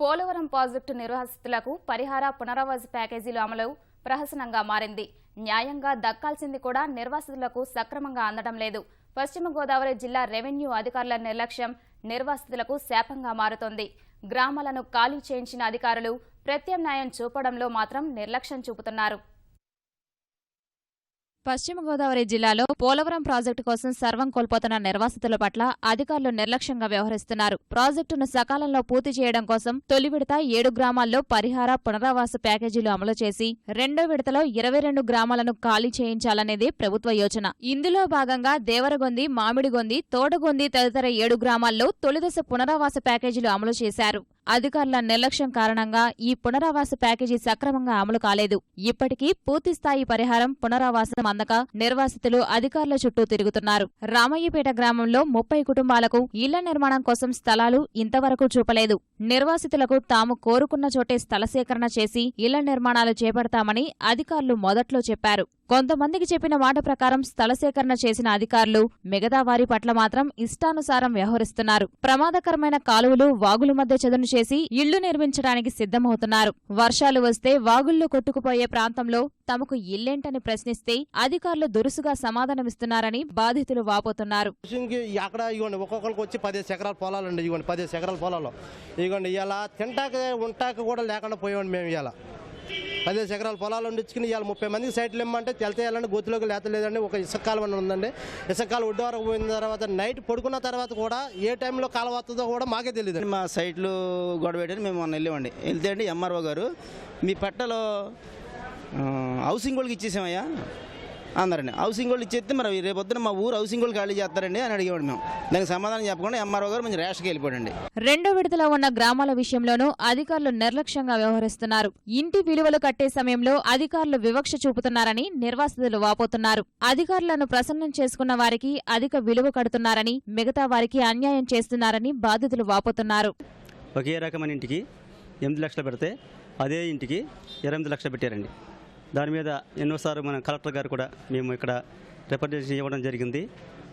Polavaram project నిర్వాసితులకు పరిహార పునరావాస ప్యాకేజీలు అమలు ప్రహసనంగా మారింది. న్యాయంగా దక్కాల్సింది కూడా నిర్వాసితులకు సక్రమంగా అందడం లేదు. పశ్చిమ గోదావరి జిల్లా రెవెన్యూ అధికారుల నిర్లక్ష్యం నిర్వాసితులకు శాపంగా మారుతోంది. గ్రామాలను ఖాళీ చేయించిన అధికారులు ప్రత్యామ్నాయం చూపడంలో మాత్రం నిర్లక్ష్యం చూపుతున్నారు. పశ్చిమ గోదావరి జిల్లాలో పోలవరం ప్రాజెక్టు కోసం సర్వం కోల్పోతున్న నిర్వాసితుల పట్ల అధికారులు నిర్లక్ష్యంగా వ్యవహరిస్తున్నారు. ప్రాజెక్టును సకాలంలో పూర్తి చేయడం కోసం తొలి విడత ఏడు గ్రామాల్లో పరిహార పునరావాస ప్యాకేజీలు అమలు చేసి రెండో విడతలో ఇరవై రెండు గ్రామాలను ఖాళీ చేయించాలనేది ప్రభుత్వ యోచన. ఇందులో భాగంగా దేవరగొంది మామిడిగొంది తోటగొంది తదితర ఏడు గ్రామాల్లో తొలిదశ పునరావాస ప్యాకేజీలు అమలు చేశారు. అధికారుల నిర్లక్ష్యం కారణంగా ఈ పునరావాస ప్యాకేజీ సక్రమంగా అమలు కాలేదు. ఇప్పటికీ పూర్తిస్థాయి పరిహారం పునరావాసం అందక నిర్వాసితులు అధికారుల చుట్టూ తిరుగుతున్నారు. రామయ్యపేట గ్రామంలో ముప్పై కుటుంబాలకు ఇళ్ళ నిర్మాణం కోసం స్థలాలు ఇంతవరకు చూపలేదు. నిర్వాసితులకు తాము కోరుకున్న చోటే స్థల సేకరణ చేసి ఇళ్ళ నిర్మాణాలు చేపడతామని అధికారులు మొదట్లో చెప్పారు. కొంతమందికి చెప్పిన మాట ప్రకారం స్థల సేకరణ చేసిన అధికారులు మిగతా వారి పట్ల మాత్రం ఇష్టానుసారం వ్యవహరిస్తున్నారు. ప్రమాదకరమైన కాలువలు వాగుల మధ్య చదును చేసి ఇళ్ళు నిర్మించడానికి సిద్ధమవుతున్నారు. వర్షాలు వస్తే వాగుల్లో కొట్టుకుపోయే ప్రాంతంలో తమకు ఇల్లేంటని ప్రశ్నిస్తే అధికారులు దురుసుగా సమాధానమిస్తున్నారని బాధితులు వాపోతున్నారు. అక్కడ ఇవ్వండి ఒక్కొక్కరికి వచ్చి పదిహేను ఎకరాల పొలాలు అండి ఇవ్వండి పదిహేను ఎకరాల పొలాలు ఇవ్వండి ఇలా తింటాక ఉంటాక కూడా లేకుండా పోయామండి మేము ఇలా పదిహేను ఎకరాల పొలాలు ఉండించుకుని ఇవాళ ముప్పై మందికి సైట్లు ఇమ్మంటే తెలతేయాలంటే గొత్తులోకి లేతలేదండి. ఒక ఇసుక కాలువ అని ఉందండి. ఇసుక కాలువ ఒడ్డు వరకు పోయిన తర్వాత నైట్ పడుకున్న తర్వాత కూడా ఏ టైంలో కాలువ వస్తుందో కూడా మాకే తెలియదు మా సైట్లు గొడవ పెట్టని మేము మొన్న వెళ్ళామండి. వెళ్తే అండి ఎంఆర్ఓ గారు మీ పట్టలో హౌసింగ్ వాళ్ళకి ఇచ్చేసామయ్యా. అన్నారండి. హౌసింగ్ వాళ్ళు ఇచ్చేస్తే మరి రేపొద్దున మా ఊరు హౌసింగ్ వాళ్ళు ఖాళీ చేస్తారండి అని అడిగాడు మేము. దానికి సమాధానం చెప్పకుండా ఎంఆర్ఓ గారు మంచి ర్యాష్కి వెళ్ళిపోయాడండి. రెండో విడతలో ఉన్న గ్రామాల విషయంలోనూ అధికారులు నిర్లక్ష్యంగా వ్యవహరిస్తున్నారు. ఇంటి విలువలు కట్టే సమయంలో అధికారులు వివక్ష చూపుతున్నారని నిర్వాసితులు వాపోతున్నారు. అధికారులను ప్రసన్నం చేసుకున్న వారికి అధిక విలువ కడుతున్నారని మిగతా వారికి అన్యాయం చేస్తున్నారని బాధితులు వాపోతున్నారు. ఒకే రకమైన ఇంటికి ఎనిమిది లక్షలు పెడితే అదే ఇంటికి ఎనిమిది లక్షలు పెట్టారండి. దాని మీద ఎన్నోసార్లు మన కలెక్టర్ గారు కూడా మేము ఇక్కడ రిప్రజెంటేషన్ ఇవ్వడం జరిగింది.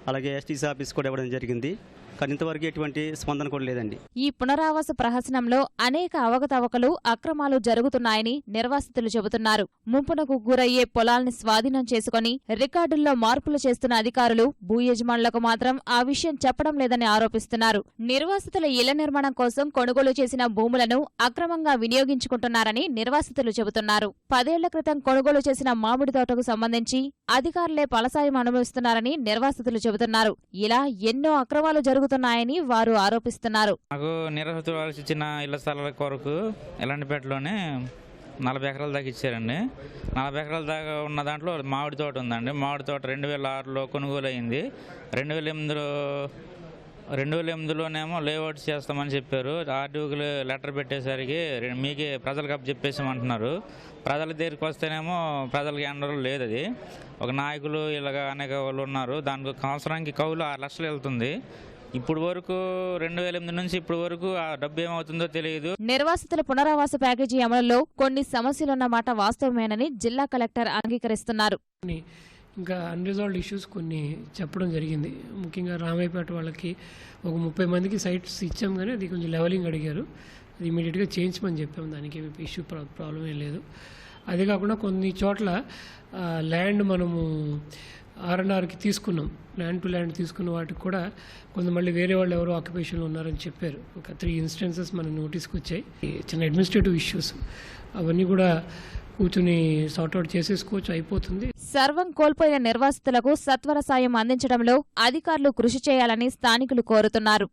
అలాగే ఎస్టీసీ ఆఫీస్ కూడా ఇవ్వడం జరిగింది. కానీ ఇంతవరకు ఎటువంటి స్పందన కూడా లేదండి. ఈ పునరావాస ప్రహసనంలో అనేక అవకతవకలు అక్రమాలు జరుగుతున్నాయని నిర్వాసితులు చెబుతున్నారు. ముంపునకు గురయ్యే పొలాల్ని స్వాధీనం చేసుకుని రికార్డుల్లో మార్పులు చేస్తున్న అధికారులు భూ యజమానులకు మాత్రం ఆ విషయం చెప్పడం లేదని ఆరోపిస్తున్నారు. నిర్వాసితుల ఇళ్ళ నిర్మాణం కోసం కొనుగోలు చేసిన భూములను అక్రమంగా వినియోగించుకుంటున్నారని నిర్వాసితులు చెబుతున్నారు. పదేళ్ళ క్రితం కొనుగోలు చేసిన మామిడి తోటకు సంబంధించి అధికారులే పలసాయం అనుభవిస్తున్నారని నిర్వాసితులు చెబుతున్నారు. ఇలా ఎన్నో అక్రమాలు జరుగుతున్నాయని వారు ఆరోపిస్తున్నారు. నాకు నిరసన ఇచ్చిన ఇళ్ళ స్థలాల కొరకు ఎలాంటిపేటలోనే నలభై ఎకరాల దాకా ఇచ్చారండి. నలభై ఎకరాల దాకా ఉన్న దాంట్లో మామిడి తోట ఉందండి. మామిడి తోట రెండు వేల ఆరులో కొనుగోలు అయింది రెండు వేల ఎనిమిదిలో రెండు వేల ఎనిమిదిలోనేమో లేఅవుట్ చేస్తామని చెప్పారు. ఆర్డీఓకి లెటర్ పెట్టేసరికి మీకే ప్రజలకు అప్ చెప్పేసామంటున్నారు. ప్రజల దగ్గరికి వస్తేనేమో ప్రజలకి ఎండలు లేదు అది. ఒక నాయకులు ఇలాగ అనేక వాళ్ళు ఉన్నారు. దానికి సంవత్సరానికి కౌలు ఆరు లక్షలు వెళ్తుంది. ఇప్పుడు వరకు రెండు వేల ఎనిమిది నుంచి ఇప్పుడు వరకు ఆ డబ్బు ఏమవుతుందో తెలియదు. నిర్వాసితుల పునరావాస ప్యాకేజీ అమలులో కొన్ని సమస్యలున్నమాట వాస్తవమేనని జిల్లా కలెక్టర్ అంగీకరిస్తున్నారు. కొన్ని ఇంకా అన్రిజాల్వ్డ్ ఇష్యూస్ కొన్ని చెప్పడం జరిగింది. ముఖ్యంగా రామాయపేట వాళ్ళకి ఒక ముప్పై మందికి సైట్స్ ఇచ్చాం కానీ అది కొంచెం లెవలింగ్ అడిగారు. అది ఇమీడియట్గా చేయించమని చెప్పాం. దానికి ఇష్యూ ప్రాబ్లం ఏం లేదు. అదే కాకుండా కొన్ని చోట్ల ల్యాండ్ మనము ఆర్ ఆర్కి తీసుకున్నాం ల్యాండ్ టు ల్యాండ్ తీసుకున్న వాటికి కూడా కొంత మళ్ళీ వేరే వాళ్ళు ఎవరో ఆక్యుపేషన్లో ఉన్నారని చెప్పారు. ఒక త్రీ ఇన్స్టెన్సెస్ మన నోటీస్కి వచ్చాయి. చిన్న అడ్మినిస్ట్రేటివ్ ఇష్యూస్ అవన్నీ కూడా కూర్చుని సార్ట్అవుట్ చేసేసుకోవచ్చు అయిపోతుంది. సర్వం కోల్పోయిన నిర్వాసితులకు సత్వర సాయం అందించడంలో అధికారులు కృషి చేయాలని స్థానికులు కోరుతున్నారు.